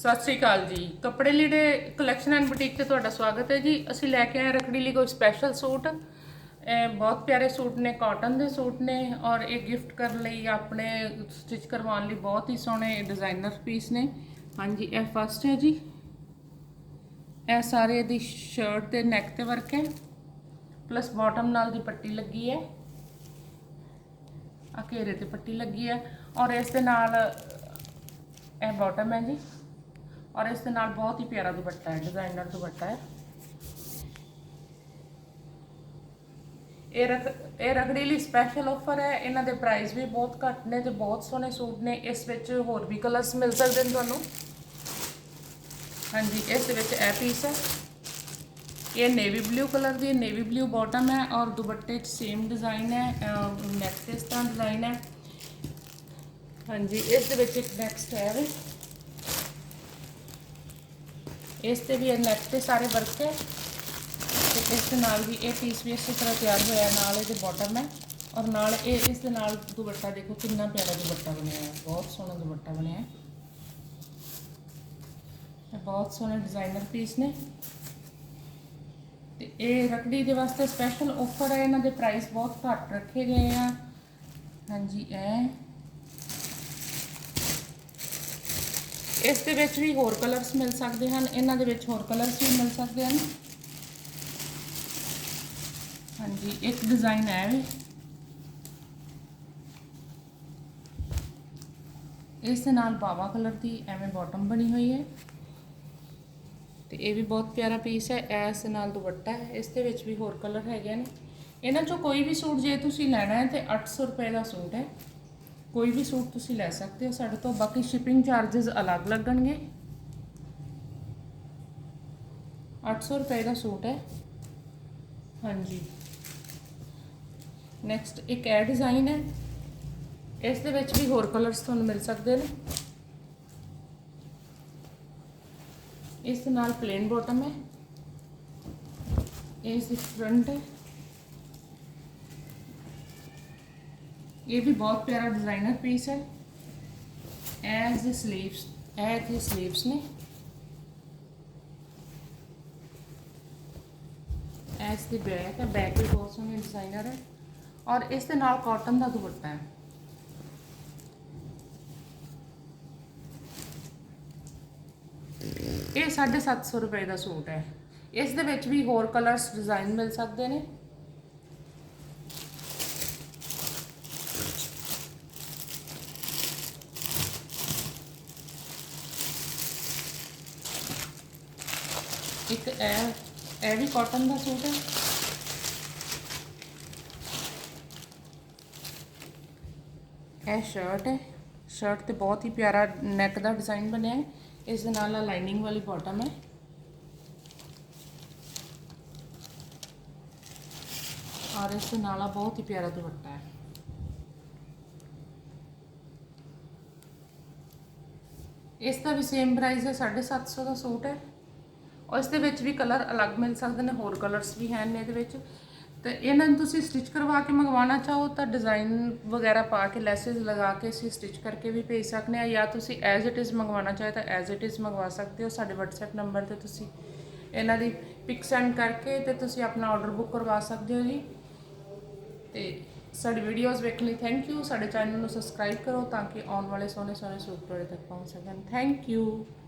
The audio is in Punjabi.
ਸਤਿ ਸ੍ਰੀ ਅਕਾਲ ਜੀ। ਕੱਪੜੇ ਲੀੜੇ ਕਲੈਕਸ਼ਨ ਐਂਡ ਬੁਟੀਕ ਤੇ ਤੁਹਾਡਾ ਸਵਾਗਤ ਹੈ ਜੀ। ਅਸੀਂ ਲੈ ਕੇ ਆਏ ਰੱਖੜੀ ਲਈ ਕੋਈ ਸਪੈਸ਼ਲ ਸੂਟ। ਇਹ ਬਹੁਤ ਪਿਆਰੇ ਸੂਟ ਨੇ ਕਾਟਨ ਦੇ ਸੂਟ ਨੇ ਔਰ ਇਹ ਗਿਫਟ ਕਰਨ ਲਈ ਆਪਣੇ ਸਟਿਚ ਕਰਵਾਉਣ ਲਈ ਬਹੁਤ ਹੀ ਸੋਹਣੇ ਡਿਜ਼ਾਈਨਰ ਪੀਸ ਨੇ। ਹਾਂਜੀ, ਇਹ ਫਸਟ ਹੈ ਜੀ। ਇਹ ਸਾਰੇ ਦੀ ਸ਼ਰਟ ਤੇ ਨੈਕ ਤੇ ਵਰਕ ਹੈ। ਪਲੱਸ ਬਾਟਮ ਨਾਲ ਦੀ ਪੱਟੀ ਲੱਗੀ ਹੈ। ਆ ਘੇਰੇ ਤੇ ਪੱਟੀ ਲੱਗੀ ਹੈ। ਔਰ ਇਸ ਦੇ ਨਾਲ ਇਹ ਬਾਟਮ ਹੈ ਜੀ। ਔਰ ਇਸ ਦੇ ਨਾਲ ਬਹੁਤ ਹੀ ਪਿਆਰਾ ਦੁਪੱਟਾ ਹੈ ਡਿਜ਼ਾਈਨਰ ਦੁਪੱਟਾ ਹੈ। ਇਹ ਰਖ ਇਹ ਰਗੜੀ ਲਈ ਸਪੈਸ਼ਲ ਆਫਰ ਹੈ, ਇਹਨਾਂ ਦੇ ਪ੍ਰਾਈਸ ਵੀ ਬਹੁਤ ਘੱਟ ਨੇ ਤੇ ਬਹੁਤ ਸੋਹਣੇ ਸੂਟ ਨੇ, ਇਸ ਵਿੱਚ ਹੋਰ ਵੀ ਕਲਰਸ ਮਿਲ ਸਕਦੇ ਨੇ ਤੁਹਾਨੂੰ। ਹਾਂਜੀ, ਇਸ ਦੇ ਵਿੱਚ ਇਹ ਪੀਸ ਹੈ। ਇਹ ਨੇਵੀ ਬਲੂ ਕਲਰ ਦੀ ਨੇਵੀ ਬਲੂ ਬਾਟਮ ਹੈ ਔਰ ਦੁਪੱਟੇ 'ਚ ਸੇਮ ਡਿਜ਼ਾਈਨ ਹੈ ਨੈਕ ਤੇ ਇਸ ਤਰ੍ਹਾਂ ਡਿਜ਼ਾਈਨ ਹੈ। ਹਾਂਜੀ, ਇਸ ਦੇ ਵਿੱਚ ਇੱਕ ਨੈਕਸਟ ਹੈ। ਇਸ ਤੇ ਵੀ ਇਹ ਨੈਕ ਤੇ ਸਾਰੇ ਵਰਕ ਹੈ ਤੇ ਇਸ ਦੇ ਨਾਲ ਵੀ ਇਹ ਪੀਸ ਵੀ ਇਸੇ ਤਰ੍ਹਾਂ ਤਿਆਰ ਹੋਇਆ, ਨਾਲ ਇਹਦੇ ਬਾਟਮ ਹੈ ਔਰ ਨਾਲ ਇਹ, ਇਸ ਦੇ ਨਾਲ ਦੁਪੱਟਾ ਦੇਖੋ ਕਿੰਨਾ ਪਿਆਰਾ ਦੁਪੱਟਾ ਬਣਿਆ ਹੈ ਬਹੁਤ ਸੋਹਣਾ ਦੁਪੱਟਾ ਬਣਿਆ ਹੈ। ਇਹ ਬਹੁਤ ਸੋਹਣੇ ਡਿਜ਼ਾਈਨਰ ਪੀਸ ਨੇ। ਤੇ ਇਹ ਰਕੜੀ ਦੇ ਵਾਸਤੇ ਸਪੈਸ਼ਲ ਆਫਰ ਹੈ, ਇਹਨਾਂ ਦੇ ਪ੍ਰਾਈਸ ਬਹੁਤ ਘੱਟ ਰੱਖੇ ਗਏ ਆ। ਹਾਂਜੀ, ਇਹ ਇਸ ਦੇ ਵਿੱਚ ਵੀ ਹੋਰ ਕਲਰਸ ਮਿਲ ਸਕਦੇ ਹਨ, ਇਹਨਾਂ ਦੇ ਵਿੱਚ ਹੋਰ ਕਲਰਸ ਵੀ ਮਿਲ ਸਕਦੇ ਹਨ। ਹਾਂਜੀ, ਇੱਕ ਡਿਜ਼ਾਈਨ ਹੈ ਇਸ ਦੇ ਨਾਲ ਬਾਵਾ ਕਲਰ ਦੀ ਐਵੇਂ ਬਾਟਮ ਬਣੀ ਹੋਈ ਹੈ। ਤੇ ਇਹ ਵੀ ਬਹੁਤ ਪਿਆਰਾ ਪੀਸ ਹੈ ਇਸ ਦੇ ਨਾਲ ਦੁਪੱਟਾ ਹੈ। ਇਸ ਦੇ ਵਿੱਚ ਵੀ ਹੋਰ ਕਲਰ ਹੈਗੇ ਨੇ। ਇਹਨਾਂ ਚੋਂ ਕੋਈ ਵੀ ਸੂਟ ਜੇ ਤੁਸੀਂ ਲੈਣਾ ਹੈ, ਤੇ 800 ਰੁਪਏ ਦਾ ਸੂਟ ਹੈ। ਕੋਈ ਵੀ ਸੂਟ ਤੁਸੀਂ ਲੈ ਸਕਦੇ ਹੋ, ਸਾਡੇ ਤੋਂ ਬਾਕੀ ਸ਼ਿਪਿੰਗ ਚਾਰजेस ਅਲੱਗ ਲੱਗਣਗੇ। 800 ਰੁਪਏ ਦਾ ਸੂਟ ਹੈ। ਹਾਂਜੀ। ਨੈਕਸਟ ਇੱਕ ਇਹ ਡਿਜ਼ਾਈਨ ਹੈ। ਇਸ ਦੇ ਵਿੱਚ ਵੀ ਹੋਰ ਕਲਰਸ ਤੁਹਾਨੂੰ ਮਿਲ ਸਕਦੇ ਨੇ। ਇਸ ਦੇ ਨਾਲ ਪਲੇਨ ਬਾਟਮ ਹੈ। ਇਸ ਦੀ ਫਰੰਟ ਹੈ। ਇਹ ਵੀ ਬਹੁਤ ਪਿਆਰਾ ਡਿਜ਼ਾਈਨਰ ਪੀਸ ਹੈ ਐਸ ਦੇ ਸਲੀਵਸ ਇਹ ਦੀ 슬ੀਵਸ ਨੇ ਐਸ ਦੀ ਬੈਕ ਹੈ ਬੈਕ ਵੀ ਬਹੁਤ ਸੋਹਣੀ ਡਿਜ਼ਾਈਨਰ ਹੈ ਔਰ ਇਸ ਦੇ ਨਾਲ ਕਾਟਨ ਦਾ ਦੁਪੱਟਾ ਹੈ ਇਹ 750 ਰੁਪਏ ਦਾ ਸੂਟ ਹੈ ਇਸ ਦੇ ਵਿੱਚ ਵੀ ਹੋਰ ਕਲਰਸ ਡਿਜ਼ਾਈਨ ਮਿਲ ਸਕਦੇ ਨੇ ਇੱਕ ਇਹ ਇਹ ਵੀ ਕਾਟਨ ਦਾ ਸੂਟ ਹੈ? ਇਹ ਸ਼ਰਟ ਹੈ। ਸ਼ਰਟ ਤੇ ਬਹੁਤ ਹੀ ਪਿਆਰਾ ਨੈਕ ਦਾ ਡਿਜ਼ਾਈਨ ਬਣਿਆ ਹੈ। ਇਸ ਦੇ ਨਾਲ ਲਾਈਨਿੰਗ ਵਾਲੀ ਬਾਟਮ ਹੈ। ਔਰ ਇਸ ਦੇ ਨਾਲ ਆ ਬਹੁਤ ਹੀ ਪਿਆਰਾ ਦੁਪੱਟਾ ਹੈ। ਇਸ ਦਾ ਵੀ ਸੇਮ ਪ੍ਰਾਈਸ ਹੈ 750 ਦਾ ਸੂਟ ਹੈ। ਔਰ ਇਸ ਦੇ ਵਿੱਚ ਵੀ ਕਲਰ ਅਲੱਗ ਮਿਲ ਸਕਦੇ ਨੇ, ਹੋਰ ਕਲਰਸ ਵੀ ਹਨ ਇਹਦੇ ਵਿੱਚ। ਤੇ ਇਹਨਾਂ ਨੂੰ ਤੁਸੀਂ ਸਟਿਚ ਕਰਵਾ ਕੇ ਮੰਗਵਾਉਣਾ ਚਾਹੋ ਤਾਂ ਡਿਜ਼ਾਈਨ ਵਗੈਰਾ ਪਾ ਕੇ ਲੈਸਸ ਲਗਾ ਕੇ ਅਸੀਂ ਸਟਿਚ ਕਰਕੇ ਵੀ ਭੇਜ ਸਕਦੇ ਆ ਜਾਂ ਤੁਸੀਂ ਐਜ਼ ਇਟ ਇਜ਼ ਮੰਗਵਾਉਣਾ ਚਾਹੇ ਤਾਂ ਐਜ਼ ਇਟ ਇਜ਼ ਮੰਗਵਾ ਸਕਦੇ ਹੋ। ਸਾਡੇ WhatsApp ਨੰਬਰ ਤੇ ਤੁਸੀਂ ਇਹਨਾਂ ਦੀ ਪਿਕ ਸੈਂਡ ਕਰਕੇ ਤੇ ਤੁਸੀਂ ਆਪਣਾ ਆਰਡਰ ਬੁੱਕ ਕਰਵਾ ਸਕਦੇ ਹੋ ਜੀ। ਤੇ ਸਾਡੀ ਵੀਡੀਓਜ਼ ਵੇਖਣ ਲਈ ਥੈਂਕ ਯੂ ਸਾਡੇ ਚੈਨਲ ਨੂੰ ਸਬਸਕ੍ਰਾਈਬ ਕਰੋ ਤਾਂ ਕਿ ਆਉਣ ਵਾਲੇ ਸੋਹਣੇ ਸੋਹਣੇ ਸੂਟ ਤੁਹਾਡੇ ਤੱਕ ਪਹੁੰਚ ਸਕਣ। Thank you